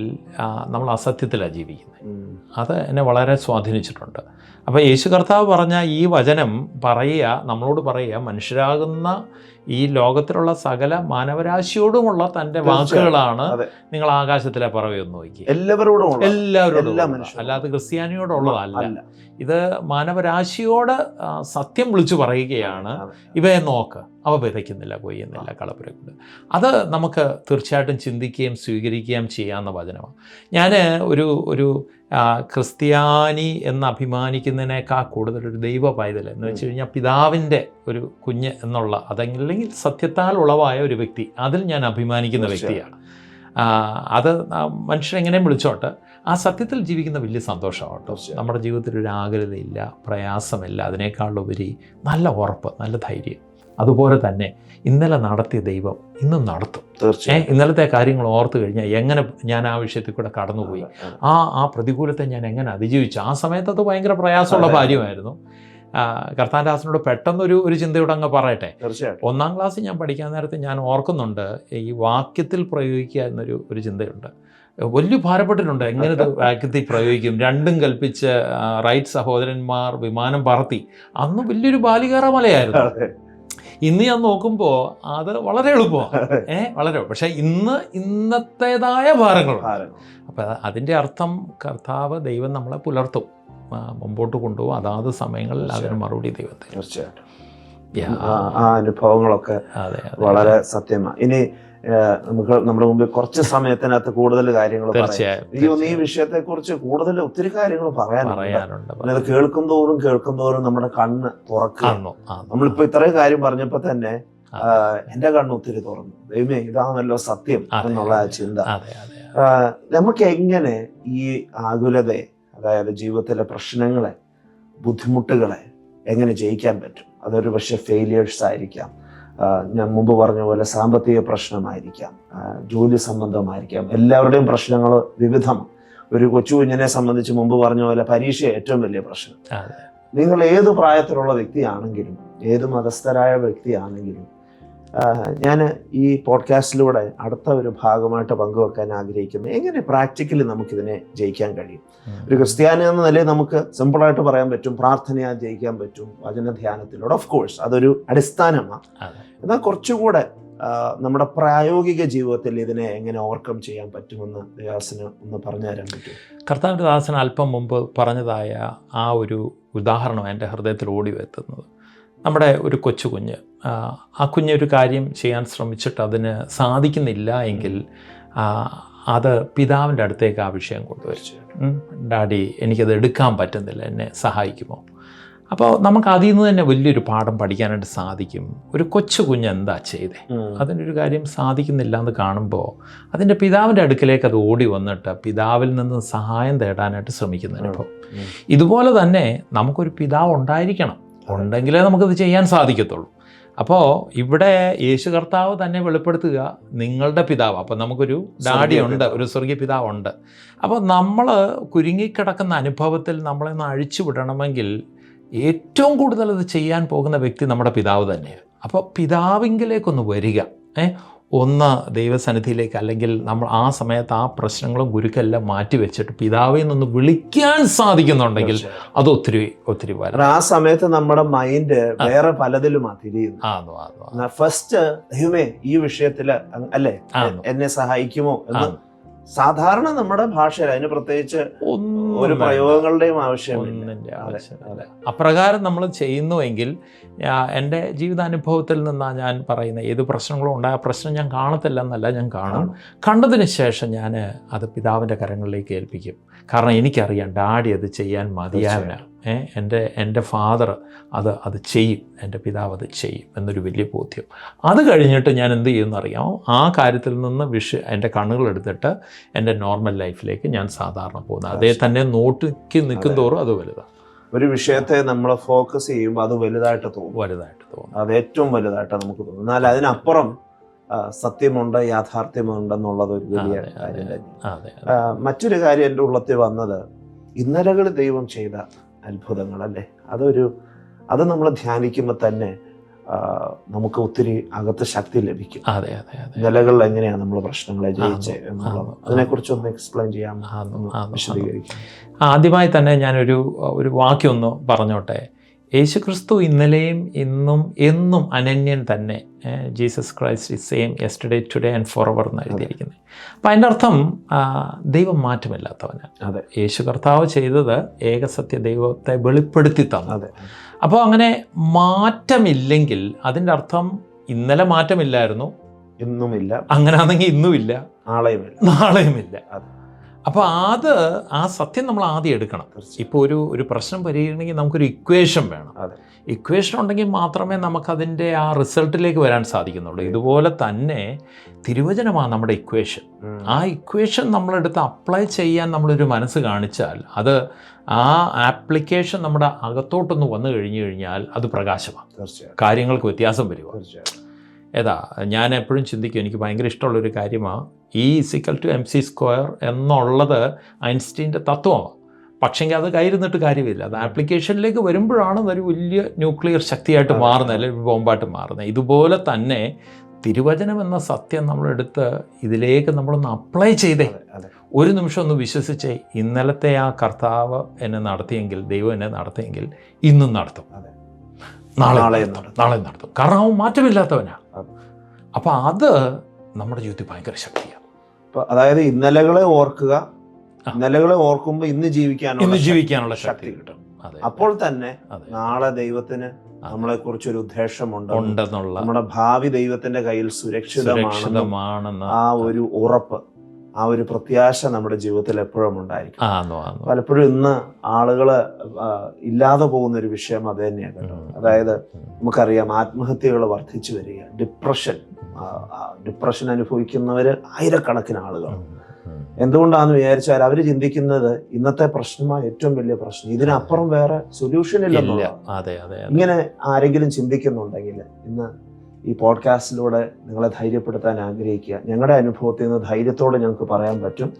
നമ്മൾ അസത്യത്തിലാണ് ജീവിക്കുന്നത്. അത് എന്നെ വളരെ സ്വാധീനിച്ചിട്ടുണ്ട്. അപ്പോൾ യേശു കർത്താവ് പറഞ്ഞ ഈ വചനം പറയുക നമ്മളോട് പറയുക മനുഷ്യരാകുന്ന ഈ ലോകത്തിലുള്ള സകല മാനവരാശിയോടുമുള്ള തന്റെ. വാക്കുകളാണ് നിങ്ങൾ ആകാശത്തിലെ പറവയൊന്ന് നോക്കി എല്ലാവരോടും എല്ലാവരോടും. അല്ലാതെ ക്രിസ്ത്യാനിയോടുള്ളതല്ല. ഇത് മാനവരാശിയോട് സത്യം വിളിച്ചു പറയുകയാണ്. ഇവയെ നോക്ക്. അവ വിതയ്ക്കുന്നില്ല കൊയ്യുന്നില്ല കളപ്പുരക്കുണ്ട് അത് നമുക്ക് തീർച്ചയായിട്ടും ചിന്തിക്കുകയും സ്വീകരിക്കുകയും ചെയ്യാവുന്ന വചനമാണ്. ഞാൻ ഒരു ഒരു ക്രിസ്ത്യാനി എന്ന് അഭിമാനിക്കുന്നതിനേക്കാൾ കൂടുതൽ ഒരു ദൈവ പൈതൽ എന്ന് വെച്ച് കഴിഞ്ഞാൽ പിതാവിന്റെ ഒരു കുഞ്ഞ് എന്നുള്ള അതല്ലെങ്കിൽ സത്യത്താൽ ഉളവായ ഒരു വ്യക്തി. അതിൽ ഞാൻ അഭിമാനിക്കുന്ന. വ്യക്തിയാണ്. അത് മനുഷ്യരെങ്ങനെയും വിളിച്ചോട്ട്. ആ സത്യത്തിൽ ജീവിക്കുന്ന വലിയ സന്തോഷമാണ് കേട്ടോ. നമ്മുടെ ജീവിതത്തിൽ ഒരു ആകുലതയില്ല പ്രയാസമില്ല അതിനേക്കാളുപരി നല്ല ഉറപ്പ് നല്ല ധൈര്യം. അതുപോലെ തന്നെ ഇന്നലെ നടത്തിയ ദൈവം ഇന്നും നടത്തും. തീർച്ചയായും. ഇന്നലത്തെ കാര്യങ്ങൾ ഓർത്തു കഴിഞ്ഞാൽ എങ്ങനെ ഞാൻ ആ വിഷയത്തിൽ കൂടെ കടന്നുപോയി. ആ ആ പ്രതികൂലത്തെ ഞാൻ എങ്ങനെ അതിജീവിച്ചു? ആ സമയത്ത് അത് ഭയങ്കര പ്രയാസമുള്ള കാര്യമായിരുന്നു. ആ, കർത്താൻദാസിനോട് പെട്ടെന്നൊരു ഒരു ചിന്തയോട് അങ്ങ് പറയട്ടെ. ഒന്നാം ക്ലാസ്സിൽ ഞാൻ പഠിക്കാൻ നേരത്തെ ഞാൻ ഓർക്കുന്നുണ്ട് ഈ വാക്യത്തിൽ പ്രയോഗിക്കുക എന്നൊരു ഒരു ചിന്തയുണ്ട്. വലിയ ഭാരപ്പെട്ടിട്ടുണ്ട് എങ്ങനെ വാക്യത്തിൽ പ്രയോഗിക്കും. രണ്ടും കൽപ്പിച്ച് റൈറ്റ് സഹോദരന്മാർ വിമാനം പറത്തി. അന്ന് വലിയൊരു ബാലികാറ മലയായിരുന്നു ഇന്ന് ഞാൻ നോക്കുമ്പോൾ അത് വളരെ എളുപ്പമാണ്. ഏ വളരെ പക്ഷേ ഇന്ന് ഇന്നത്തേതായ ഭാരങ്ങളുണ്ട്. ഭാരം. അപ്പം അതിന്റെ അർത്ഥം കർത്താവ് ദൈവം നമ്മളെ പുലർത്തും. മുമ്പോട്ട് കൊണ്ടുപോകും. അതാത് സമയങ്ങളിൽ അതിന് മറുപടി ദൈവത്തെ തീർച്ചയായിട്ടും. ആ അനുഭവങ്ങളൊക്കെ വളരെ സത്യമാണ് ഇനി നമുക്ക് നമ്മുടെ മുമ്പിൽ കുറച്ച് സമയത്തിനകത്ത് കൂടുതൽ കാര്യങ്ങൾ തീർച്ചയായും ഈ വിഷയത്തെ കുറിച്ച് കൂടുതൽ ഒത്തിരി കാര്യങ്ങൾ പറയാനുണ്ട്. അത് കേൾക്കും തോറും കേൾക്കും തോറും നമ്മുടെ കണ്ണ് തുറക്കുന്നു. നമ്മളിപ്പോ ഇത്രയും കാര്യം പറഞ്ഞപ്പോ തന്നെ എന്റെ കണ്ണ് ഒത്തിരി തുറന്നു. ദൈവമേ ഇതാണല്ലോ സത്യം എന്നുള്ള ചിന്ത. നമുക്ക് എങ്ങനെ ഈ ആകുലതയെ അതായത് ജീവിതത്തിലെ പ്രശ്നങ്ങളെ ബുദ്ധിമുട്ടുകളെ എങ്ങനെ ജയിക്കാൻ പറ്റും? അതൊരു പക്ഷെ ഫെയിലിയേഴ്സ് ആയിരിക്കാം. ഞാൻ മുമ്പ് പറഞ്ഞ പോലെ സാമ്പത്തിക പ്രശ്നമായിരിക്കാം. ജോലി സംബന്ധമായിരിക്കാം. എല്ലാവരുടെയും പ്രശ്നങ്ങൾ വിവിധം ഒരു കൊച്ചു കുഞ്ഞിനെ സംബന്ധിച്ച് മുമ്പ് പറഞ്ഞ പോലെ പരീക്ഷ ഏറ്റവും വലിയ പ്രശ്നം. നിങ്ങൾ ഏത് പ്രായത്തിലുള്ള വ്യക്തിയാണെങ്കിലും ഏത് മതസ്ഥരായ വ്യക്തിയാണെങ്കിലും ഞാൻ ഈ പോഡ്കാസ്റ്റിലൂടെ അടുത്ത ഒരു ഭാഗമായിട്ട് പങ്കുവെക്കാൻ ആഗ്രഹിക്കുന്നത് എങ്ങനെ പ്രാക്ടിക്കലി നമുക്കിതിനെ ജയിക്കാൻ കഴിയും? ഒരു ക്രിസ്ത്യാനി എന്ന നിലയിൽ നമുക്ക് സിമ്പിളായിട്ട് പറയാൻ പറ്റും പ്രാർത്ഥനയാൽ ജയിക്കാൻ പറ്റും വചനധ്യാനത്തിലൂടെ ഓഫ് കോഴ്സ് അതൊരു അടിസ്ഥാനമാണ്. എന്നാൽ കുറച്ചുകൂടെ നമ്മുടെ പ്രായോഗിക ജീവിതത്തിൽ ഇതിനെ എങ്ങനെ ഓവർകം ചെയ്യാൻ പറ്റുമെന്ന് ദയാസിന് ഒന്ന് പറഞ്ഞു തരാൻ പറ്റും കർത്താവിന്റെ ദാസൻ അല്പം മുമ്പ് പറഞ്ഞതായ ആ ഒരു ഉദാഹരണം എന്റെ ഹൃദയത്തിൽ ഓടി വരുത്തുന്നത് നമ്മുടെ ഒരു കൊച്ചു കുഞ്ഞ് ആ, കുഞ്ഞൊരു കാര്യം ചെയ്യാൻ ശ്രമിച്ചിട്ട് അതിന് സാധിക്കുന്നില്ല എങ്കിൽ അത് പിതാവിന്റെ അടുത്തേക്ക് ആ വിഷയം കൊണ്ടുവരും ഉം, ഡാഡി എനിക്കത് എടുക്കാൻ പറ്റുന്നില്ല എന്നെ സഹായിക്കുമോ? അപ്പോൾ നമുക്ക് അതിൽ നിന്ന് തന്നെ വലിയൊരു പാഠം പഠിക്കാനായിട്ട് സാധിക്കും. ഒരു കൊച്ചു കുഞ്ഞ് എന്താ ചെയ്തേ? ഒരു കാര്യം സാധിക്കുന്നില്ല എന്ന് കാണുമ്പോൾ അതിന്റെ പിതാവിന്റെ അടുക്കിലേക്ക് അത് ഓടി വന്നിട്ട് പിതാവിൽ നിന്ന് സഹായം തേടാനായിട്ട് ശ്രമിക്കുന്ന അനുഭവം ഇതുപോലെ തന്നെ നമുക്കൊരു പിതാവ് ഉണ്ടായിരിക്കണം. ഉണ്ടെങ്കിലേ നമുക്കത് ചെയ്യാൻ സാധിക്കത്തുള്ളൂ. അപ്പോൾ ഇവിടെ യേശു കർത്താവ് തന്നെ വെളിപ്പെടുത്തുക നിങ്ങളുടെ പിതാവ്. അപ്പോൾ നമുക്കൊരു ഡാഡി ഉണ്ട് ഒരു സ്വർഗീയ പിതാവുണ്ട്. അപ്പോൾ നമ്മൾ കുരുങ്ങിക്കിടക്കുന്ന അനുഭവത്തിൽ നമ്മളെ ഒന്ന് അഴിച്ചു വിടണമെങ്കിൽ ഏറ്റവും കൂടുതൽ അത് ചെയ്യാൻ പോകുന്ന വ്യക്തി നമ്മുടെ പിതാവ് തന്നെയാണ് അപ്പോൾ പിതാവിങ്കിലേക്കൊന്ന് വരിക. ഏ ഒന്ന് ദൈവസന്നിധിയിലേക്ക് അല്ലെങ്കിൽ നമ്മൾ ആ സമയത്ത് ആ പ്രശ്നങ്ങളും ഗുരുക്കെല്ലാം മാറ്റി വെച്ചിട്ട് പിതാവിൽ നിന്ന് വിളിക്കാൻ സാധിക്കുന്നുണ്ടെങ്കിൽ അത് ഒത്തിരി ഒത്തിരി ആ സമയത്ത് നമ്മുടെ മൈൻഡ് വേറെ പലതിലും ആന്നു. ഫസ്റ്റ് ഹ്യൂമേ ഈ വിഷയത്തിൽ അല്ലേ? എന്നെ സഹായിക്കുമോ എന്ന്. സാധാരണ നമ്മുടെ ഭാഷയിൽ അതിന് പ്രത്യേകിച്ച് ഒരു പ്രയോഗങ്ങളുടെയും ആവശ്യമില്ല. അപ്രകാരം നമ്മൾ ചെയ്യുന്നുവെങ്കിൽ എന്റെ ജീവിതാനുഭവത്തിൽ നിന്നാണ് ഞാൻ പറയുന്നത് ഏത് പ്രശ്നങ്ങളും ഉണ്ടായ പ്രശ്നം ഞാൻ കാണത്തില്ല എന്നല്ല ഞാൻ കാണും. കണ്ടതിന് ശേഷം ഞാൻ അത് പിതാവിന്റെ കരങ്ങളിലേക്ക് ഏൽപ്പിക്കും. കാരണം എനിക്കറിയാം ഡാഡി അത് ചെയ്യാൻ മതിയാവനാണ് എന്റെ എന്റെ ഫാദർ അത് അത് ചെയ്യും. എന്റെ പിതാവ് അത് ചെയ്യും എന്നൊരു വലിയ ബോധ്യം. അത് കഴിഞ്ഞിട്ട് ഞാൻ എന്ത് ചെയ്യുമെന്ന് അറിയാമോ? ആ കാര്യത്തിൽ നിന്ന് വിഷ എന്റെ കണ്ണുകളെടുത്തിട്ട് എന്റെ നോർമൽ ലൈഫിലേക്ക് ഞാൻ സാധാരണ പോകുന്നത്. അതേ തന്നെ നോട്ടിക്ക് നിൽക്കും തോറും അത് വലുതാണ് ഒരു വിഷയത്തെ നമ്മൾ ഫോക്കസ് ചെയ്യുമ്പോൾ അത് വലുതായിട്ട് തോന്നും. വലുതായിട്ട് തോന്നും. അത് ഏറ്റവും വലുതായിട്ട് നമുക്ക് തോന്നും. എന്നാൽ അതിനപ്പുറം സത്യമുണ്ട് യാഥാർത്ഥ്യമുണ്ടെന്നുള്ളത് ഒരു വലിയ. കാര്യം തന്നെ മറ്റൊരു കാര്യം എന്റെ ഉള്ളത്തിൽ വന്നത് ഇന്നലകൾ ദൈവം ചെയ്ത അത്ഭുതങ്ങൾ അല്ലേ അതൊരു അത് നമ്മൾ ധ്യാനിക്കുമ്പോൾ തന്നെ നമുക്ക് ഒത്തിരി അകത്ത് ശക്തി ലഭിക്കും. അതെ അതെ നിലകളിൽ എങ്ങനെയാണ് നമ്മൾ പ്രശ്നങ്ങളെ ജയിച്ചത് എന്നുള്ളത്. അതിനെക്കുറിച്ച് ഒന്ന് എക്സ്പ്ലെയിൻ ചെയ്യാം. വിശദീകരിക്കാം. ആദ്യമായി തന്നെ ഞാനൊരു ഒരു വാക്യം ഒന്ന് പറഞ്ഞോട്ടെ? യേശുക്രിസ്തു ഇന്നലെയും ഇന്നും എന്നും അനന്യൻ തന്നെ. Jesus Christ is same yesterday today and for ever എന്ന് എഴുതിയിരിക്കുന്നത്. അപ്പം അതിന്റെ അർത്ഥം ദൈവം മാറ്റമില്ലാത്തവനാണ്. അതെ. യേശു കർത്താവ് ചെയ്തത് ഏകസത്യ ദൈവത്തെ വെളിപ്പെടുത്തി തന്നു. അതെ. അപ്പോൾ അങ്ങനെ മാറ്റമില്ലെങ്കിൽ അതിന്റെ അർത്ഥം ഇന്നലെ മാറ്റമില്ലായിരുന്നു. ഇന്നുമില്ല. അങ്ങനെ അങ്ങനെയാണെങ്കിൽ ഇന്നുമില്ല. നാളെയുമില്ല. നാളെയുമില്ല. അതെ. അപ്പോൾ അത് ആ സത്യം നമ്മൾ ആദ്യം എടുക്കണം. ഇപ്പോൾ ഒരു ഒരു പ്രശ്നം പരിഹരിക്കണമെങ്കിൽ നമുക്കൊരു ഇക്വേഷൻ വേണം. അതെ. ഇക്വേഷൻ ഉണ്ടെങ്കിൽ മാത്രമേ നമുക്കതിന്റെ ആ റിസൾട്ടിലേക്ക് വരാൻ സാധിക്കുന്നുള്ളൂ. ഇതുപോലെ തന്നെ തിരുവചനമാണ് നമ്മുടെ ഇക്വേഷൻ ആ ഇക്വേഷൻ നമ്മളെടുത്ത് അപ്ലൈ ചെയ്യാൻ നമ്മളൊരു മനസ്സ് കാണിച്ചാൽ അത് ആ ആപ്ലിക്കേഷൻ നമ്മുടെ അകത്തോട്ടൊന്ന് വന്നു കഴിഞ്ഞു കഴിഞ്ഞാൽ അത് പ്രകാശമാണ് തീർച്ചയായും. കാര്യങ്ങൾക്ക് വ്യത്യാസം വരുമോ ഏതാ ഞാൻ എപ്പോഴും ചിന്തിക്കും എനിക്ക് ഭയങ്കര ഇഷ്ടമുള്ളൊരു കാര്യമാണ് E equal to M C square എന്നുള്ളത് ഐൻസ്റ്റീന്റെ തത്വമാണ്. പക്ഷെങ്കിൽ അത് കയ്യിരുന്നിട്ട് കാര്യമില്ല. അത് ആപ്ലിക്കേഷനിലേക്ക് വരുമ്പോഴാണ് അതൊരു വലിയ ന്യൂക്ലിയർ ശക്തിയായിട്ട്. മാറുന്നത് അല്ലെങ്കിൽ ബോംബായിട്ട് മാറുന്നത്. ഇതുപോലെ തന്നെ തിരുവചനം എന്ന സത്യം നമ്മളെടുത്ത് ഇതിലേക്ക് നമ്മളൊന്ന് അപ്ലൈ ചെയ്തേ. ഒരു നിമിഷം ഒന്ന് വിശ്വസിച്ചേ ഇന്നലത്തെ ആ കർത്താവ് എന്നെ നടത്തിയെങ്കിൽ ദൈവം എന്നെ നടത്തിയെങ്കിൽ ഇന്നും നടത്തും. നാളെ നാളെ. നാളെ നടത്തും. കാരണം അവൻ മാറ്റമില്ലാത്തവനാ അപ്പോൾ അത് നമ്മുടെ ജീവിതത്തിൽ ഭയങ്കര ശക്തിയാണ്. അപ്പൊ അതായത് ഇന്നലകളെ ഓർക്കുക ഇന്നലകളെ ഓർക്കുമ്പോൾ ഇന്ന് ജീവിക്കാനുള്ള ഇന്ന് ജീവിക്കാനുള്ള ശക്തി കിട്ടും. അപ്പോൾ തന്നെ നാളെ ദൈവത്തിന് നമ്മളെ കുറിച്ച് ഒരു ഉദ്ദേശമുണ്ട്. ഉണ്ടെന്നുള്ള നമ്മുടെ ഭാവി ദൈവത്തിന്റെ കയ്യിൽ സുരക്ഷിതമാണ് സുരക്ഷിതമാണെന്ന് ആ ഒരു ഉറപ്പ് ആ ഒരു പ്രത്യാശ നമ്മുടെ ജീവിതത്തിൽ എപ്പോഴും ഉണ്ടായിരിക്കും. പലപ്പോഴും ഇന്ന് ആളുകൾ ഇല്ലാതെ പോകുന്ന ഒരു വിഷയം അത് തന്നെയാണ് കേട്ടോ. അതായത് നമുക്കറിയാം ആത്മഹത്യകൾ വർദ്ധിച്ചു വരിക ഡിപ്രഷൻ ഡിപ്രഷൻ അനുഭവിക്കുന്നവർ ആയിരക്കണക്കിന് ആളുകൾ എന്തുകൊണ്ടാണെന്ന് വിചാരിച്ചാൽ അവർ ചിന്തിക്കുന്നത് ഇന്നത്തെ പ്രശ്നമായ ഏറ്റവും വലിയ പ്രശ്നം. ഇതിനപ്പുറം വേറെ സൊല്യൂഷൻ ഇല്ല. അതെ അതെ അതെ. ഇങ്ങനെ ആരെങ്കിലും ചിന്തിക്കുന്നുണ്ടെങ്കിൽ ഇന്ന് ഈ പോഡ്കാസ്റ്റിലൂടെ നിങ്ങളെ ധൈര്യപ്പെടുത്താൻ ആഗ്രഹിക്കുക. ഞങ്ങളുടെ അനുഭവത്തിൽ നിന്ന് ധൈര്യത്തോടെ ഞങ്ങൾക്ക് പറയാൻ പറ്റും.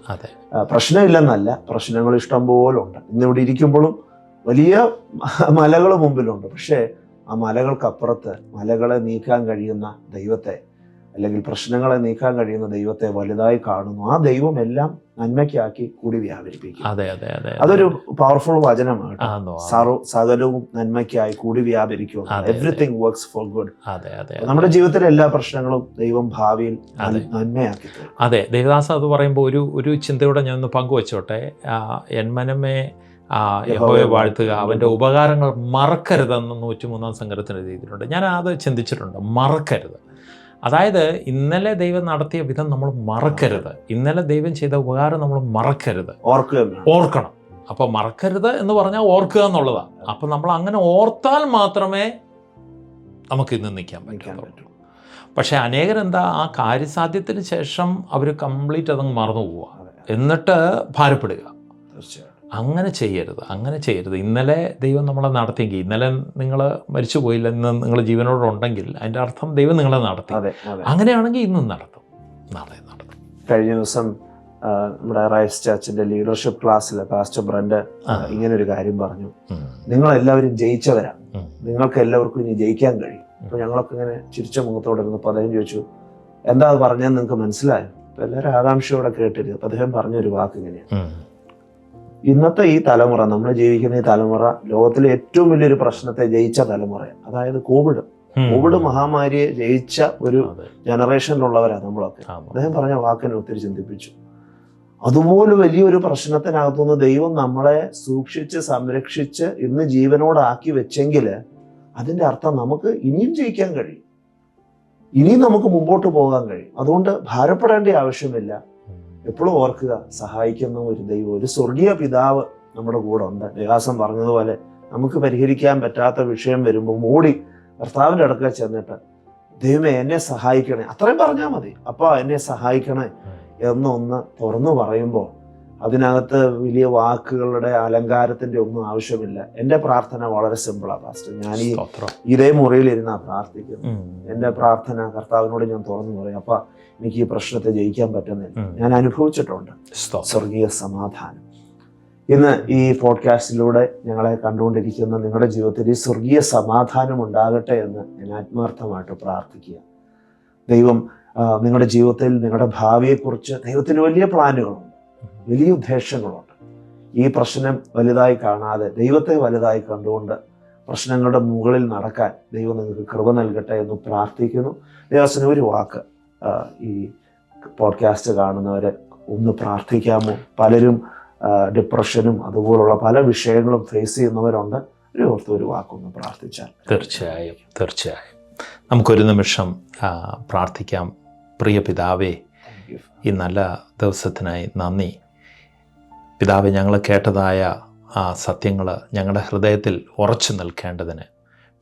പ്രശ്നമില്ലെന്നല്ല പ്രശ്നങ്ങൾ ഇഷ്ടം പോലെ ഉണ്ട് ഇന്നിവിടെ ഇരിക്കുമ്പോഴും വലിയ മലകൾ മുമ്പിലുണ്ട്. പക്ഷേ ആ മലകൾക്കപ്പുറത്ത് മലകളെ നീക്കാൻ കഴിയുന്ന ദൈവത്തെ അല്ലെങ്കിൽ പ്രശ്നങ്ങളെ നീക്കാൻ കഴിയുന്ന ദൈവത്തെ വലുതായി കാണുന്നു. ആ ദൈവം എല്ലാം നന്മയ്ക്കാക്കി കൂടി വ്യാപരിപ്പിക്കും. അതെ അതെ അതെ. അതൊരു പവർഫുൾ വചനമാണ്. സകലവും നന്മയ്ക്കായി കൂടി വ്യാപരിക്കും. എവറിത്തിങ് വർക്ക്സ് ഫോർ ഗുഡ് അതെ അതെ നമ്മുടെ ജീവിതത്തിലെ എല്ലാ പ്രശ്നങ്ങളും ദൈവം ഭാവിയിൽ. നന്മയാക്കി അതെ ദേവദാസ് അത് പറയുമ്പോൾ ഒരു ഒരു ചിന്തയോടെ ഞാൻ ഒന്ന് പങ്കുവച്ചോട്ടെ എന്മനമേ ആ, യഹോവയെ വാഴ്ത്തുക. അവന്റെ ഉപകാരങ്ങൾ മറക്കരുതെന്ന് നൂറ്റിമൂന്നാം സംഘത്തിന് എഴുതിയിട്ടുണ്ട്. ഞാൻ അത് ചിന്തിച്ചിട്ടുണ്ട്. മറക്കരുത്. അതായത് ഇന്നലെ ദൈവം നടത്തിയ വിധം നമ്മൾ മറക്കരുത്. ഇന്നലെ ദൈവം ചെയ്ത ഉപകാരം നമ്മൾ മറക്കരുത്. ഓർക്കണം. അപ്പോൾ മറക്കരുത് എന്ന് പറഞ്ഞാൽ ഓർക്കുക എന്നുള്ളതാണ് അപ്പം നമ്മൾ അങ്ങനെ ഓർത്താൽ മാത്രമേ നമുക്ക് ഇന്ന് നിൽക്കാൻ പറ്റുള്ളൂ പക്ഷെ അനേകരെന്താ? ആ കാര്യസാധ്യത്തിന് ശേഷം അവർ കംപ്ലീറ്റ് അതങ്ങ് മറന്നു പോവുക. എന്നിട്ട് ഭാരപ്പെടുക. തീർച്ചയായിട്ടും അങ്ങനെ ചെയ്യരുത് അങ്ങനെ ചെയ്യരുത്. ഇന്നലെ ദൈവം നമ്മളെ നടത്തിയെങ്കിൽ ഇന്നലെ നിങ്ങൾ മരിച്ചു പോയില്ല ഇന്ന് നിങ്ങൾ ജീവനോടെ ഉണ്ടെങ്കിൽ അതിന്റെ അർത്ഥം ദൈവം നിങ്ങളെ നടത്തി. അങ്ങനെയാണെങ്കിൽ ഇന്നും നടത്തും. നാളെ നടത്തും. കഴിഞ്ഞ ദിവസം നമ്മുടെ റൈസ് ചർച്ചിന്റെ ലീഡർഷിപ്പ് ക്ലാസ്സിൽ പാസ്റ്റർ ബ്രണ്ട് ഇങ്ങനെ ഒരു കാര്യം പറഞ്ഞു. നിങ്ങൾ എല്ലാവരും ജയിച്ചവരാണ്. നിങ്ങൾക്ക് എല്ലാവർക്കും ഇനി ജയിക്കാൻ കഴിയും. അപ്പൊ ഞങ്ങളൊക്കെ ഇങ്ങനെ ചിരിച്ച മുഖത്തോടെ ഇരുന്ന് അദ്ദേഹം ചോദിച്ചു എന്താ അത് പറഞ്ഞാൽ നിങ്ങൾക്ക് മനസ്സിലായോ? എല്ലാവരും ആകാംക്ഷയോടെ കേട്ടിരുന്നു. അപ്പൊ അദ്ദേഹം പറഞ്ഞൊരു വാക്ക് ഇങ്ങനെയാണ്. ഇന്നത്തെ ഈ തലമുറ നമ്മൾ ജീവിക്കുന്ന ഈ തലമുറ ലോകത്തിലെ ഏറ്റവും വലിയൊരു പ്രശ്നത്തെ ജയിച്ച തലമുറയാണ് അതായത് കോവിഡ്. കോവിഡ് മഹാമാരിയെ ജയിച്ച ഒരു ജനറേഷനിലുള്ളവരാ ജനറേഷനിലുള്ളവരാണ് നമ്മളൊക്കെ. അദ്ദേഹം പറഞ്ഞ വാക്കിനെ ഒത്തിരി ചിന്തിപ്പിച്ചു. അതുപോലെ വലിയൊരു പ്രശ്നത്തിനകത്തുനിന്ന് ദൈവം നമ്മളെ സൂക്ഷിച്ച് സംരക്ഷിച്ച് ഇന്ന് ജീവനോടാക്കി വെച്ചെങ്കിൽ അതിന്റെ അർത്ഥം നമുക്ക് ഇനിയും ജയിക്കാൻ കഴിയും. ഇനിയും നമുക്ക് മുമ്പോട്ട് പോകാൻ കഴിയും. അതുകൊണ്ട് ഭാരപ്പെടേണ്ട ആവശ്യമില്ല. എപ്പോഴും ഓർക്കുക സഹായിക്കുന്ന ഒരു ദൈവം ഒരു സ്വർഗീയ പിതാവ് നമ്മുടെ കൂടെ ഉണ്ട്. വികാസം പറഞ്ഞതുപോലെ നമുക്ക് പരിഹരിക്കാൻ പറ്റാത്ത വിഷയം വരുമ്പോൾ ഓടി ഭർത്താവിന്റെ അടുക്കൽ ചെന്നിട്ട് ദൈവമേ എന്നെ സഹായിക്കണേ. അത്രയും പറഞ്ഞാൽ മതി. അപ്പൊ എന്നെ സഹായിക്കണേ എന്നൊന്ന് തുറന്നു പറയുമ്പോൾ അതിനകത്ത് വലിയ വാക്കുകളുടെ അലങ്കാരത്തിന്റെ ഒന്നും ആവശ്യമില്ല. എന്റെ പ്രാർത്ഥന വളരെ സിമ്പിളാണ് പാസ്റ്റർ ഞാൻ ഈ ഇതേ മുറിയിലിരുന്നാ പ്രാർത്ഥിക്കുന്നത്. എന്റെ പ്രാർത്ഥന കർത്താവിനോട് ഞാൻ തുറന്നു പറയും. അപ്പ എനിക്ക് ഈ പ്രശ്നത്തെ ജയിക്കാൻ പറ്റുന്നില്ല. ഞാൻ അനുഭവിച്ചിട്ടുണ്ട്. സ്വർഗീയ സമാധാനം. ഇന്ന് ഈ പോഡ്കാസ്റ്റിലൂടെ ഞങ്ങളെ കണ്ടുകൊണ്ടിരിക്കുന്ന നിങ്ങളുടെ ജീവിതത്തിൽ ഈ സ്വർഗീയ സമാധാനം ഉണ്ടാകട്ടെ എന്ന് ഞാൻ ആത്മാർത്ഥമായിട്ട് പ്രാർത്ഥിക്കുക. ദൈവം നിങ്ങളുടെ ജീവിതത്തിൽ നിങ്ങളുടെ ഭാവിയെക്കുറിച്ച് ദൈവത്തിന് വലിയ പ്ലാനുകളുണ്ട്. വലിയ ഉദ്ദേശങ്ങളുണ്ട്. ഈ പ്രശ്നം വലുതായി കാണാതെ ദൈവത്തെ വലുതായി കണ്ടുകൊണ്ട് പ്രശ്നങ്ങളുടെ മുകളിൽ നടക്കാൻ ദൈവം നിങ്ങൾക്ക് കൃപ നൽകട്ടെ എന്ന് പ്രാർത്ഥിക്കുന്നു. ദൈവത്തിന് ഒരു വാക്ക്. ഈ പോഡ്കാസ്റ്റ് കാണുന്നവരെ ഒന്ന് പ്രാർത്ഥിക്കാമോ? പലരും ഡിപ്രഷനും അതുപോലുള്ള പല വിഷയങ്ങളും ഫേസ് ചെയ്യുന്നവരുണ്ട്. ഒരു ഓർത്ത് ഒരു വാക്കൊന്ന് പ്രാർത്ഥിച്ചാൽ. തീർച്ചയായും തീർച്ചയായും. നമുക്കൊരു നിമിഷം പ്രാർത്ഥിക്കാം. പ്രിയ പിതാവേ ഈ നല്ല ദിവസത്തിനായി നന്ദി. പിതാവ് ഞങ്ങൾ കേട്ടതായ ആ സത്യങ്ങൾ ഞങ്ങളുടെ ഹൃദയത്തിൽ ഉറച്ചു നിൽക്കേണ്ടതിന്.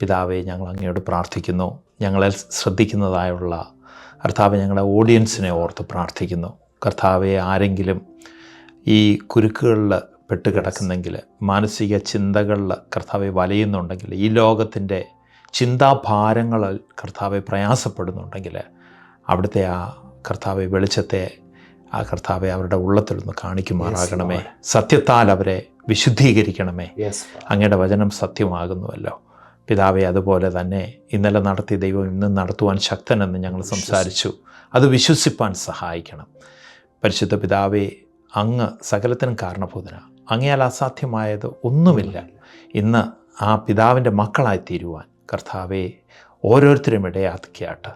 പിതാവെ ഞങ്ങൾ അങ്ങയോട് പ്രാർത്ഥിക്കുന്നു. ഞങ്ങളെ ശ്രദ്ധിക്കുന്നതായുള്ള കർത്താവ് ഞങ്ങളുടെ ഓഡിയൻസിനെ ഓർത്ത് പ്രാർത്ഥിക്കുന്നു. കർത്താവെ ആരെങ്കിലും ഈ കുരുക്കുകളിൽ പെട്ട് കിടക്കുന്നെങ്കിൽ മാനസിക ചിന്തകളിൽ കർത്താവെ വലയുന്നുണ്ടെങ്കിൽ ഈ ലോകത്തിന്റെ ചിന്താഭാരങ്ങളിൽ കർത്താവെ പ്രയാസപ്പെടുന്നുണ്ടെങ്കിൽ അവിടുത്തെ ആ കർത്താവെ വെളിച്ചത്തെ ആ കർത്താവെ അവരുടെ ഉള്ളത്തിൽ നിന്ന് കാണിക്കുമാറാകണമേ. സത്യത്താൽ അവരെ വിശുദ്ധീകരിക്കണമേ. അങ്ങയുടെ വചനം സത്യമാകുന്നുവല്ലോ. പിതാവെ അതുപോലെ തന്നെ ഇന്നലെ നടത്തിയ ദൈവം ഇന്ന് നടത്തുവാൻ ശക്തനെന്ന് ഞങ്ങൾ സംസാരിച്ചു. അത് വിശ്വസിപ്പാൻ സഹായിക്കണം. പരിശുദ്ധ പിതാവെ അങ്ങ് സകലത്തിനും കാരണഭൂതന. അങ്ങയാൽ അസാധ്യമായത് ഒന്നുമില്ല. ഇന്ന് ആ പിതാവിന്റെ മക്കളായി തീരുവാൻ കർത്താവെ ഓരോരുത്തരും ഇടയാക്കിയാട്ട്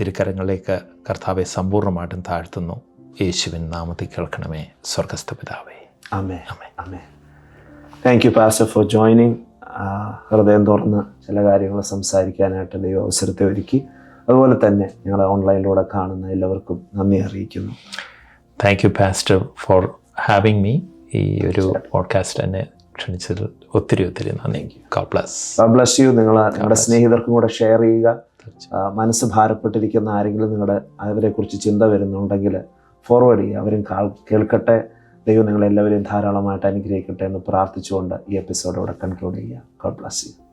തിരുക്കരങ്ങളിലേക്ക് കർത്താവെ സമ്പൂർണമായിട്ടും താഴ്ത്തുന്നു. യേശുവിൻ നാമത്തിൽ കേൾക്കണമേ. സ്വർഗസ്ഥ പിതാവേ. അമേ അമേ അമേ thank you pastor for joining ഹൃദയം തുറന്ന് ചില കാര്യങ്ങൾ സംസാരിക്കാനായിട്ട് ദൈവം അവസരത്തെ ഒരുക്കി. അതുപോലെ തന്നെ ഞങ്ങളെ ഓൺലൈനിലൂടെ കാണുന്ന എല്ലാവർക്കും നന്ദി അറിയിക്കുന്നു. Thank you pastor for having me ഈ ഒരു പോഡ്കാസ്റ്റ് തന്നെ ക്ഷണിച്ചതിൽ ഒത്തിരി ഒത്തിരി നന്ദി. ഗോഡ് ബ്ലസ് ബ്ലസ് യു നിങ്ങൾ നിങ്ങളുടെ സ്നേഹിതർക്കും കൂടെ ഷെയർ ചെയ്യുക. മനസ്സ് ഭാരപ്പെട്ടിരിക്കുന്ന ആരെങ്കിലും നിങ്ങളുടെ അവരെക്കുറിച്ച് ചിന്ത വരുന്നുണ്ടെങ്കിൽ ഫോർവേഡ് ചെയ്യുക. അവരും കേൾക്കട്ടെ. ദൈവം നിങ്ങളെല്ലാവരെയും ധാരാളമായിട്ട് അനുഗ്രഹിക്കട്ടെ എന്ന് പ്രാർത്ഥിച്ചുകൊണ്ട് ഈ എപ്പിസോഡ് എപ്പിസോഡോടെ കൺക്ലൂഡ് ചെയ്യുക. God bless you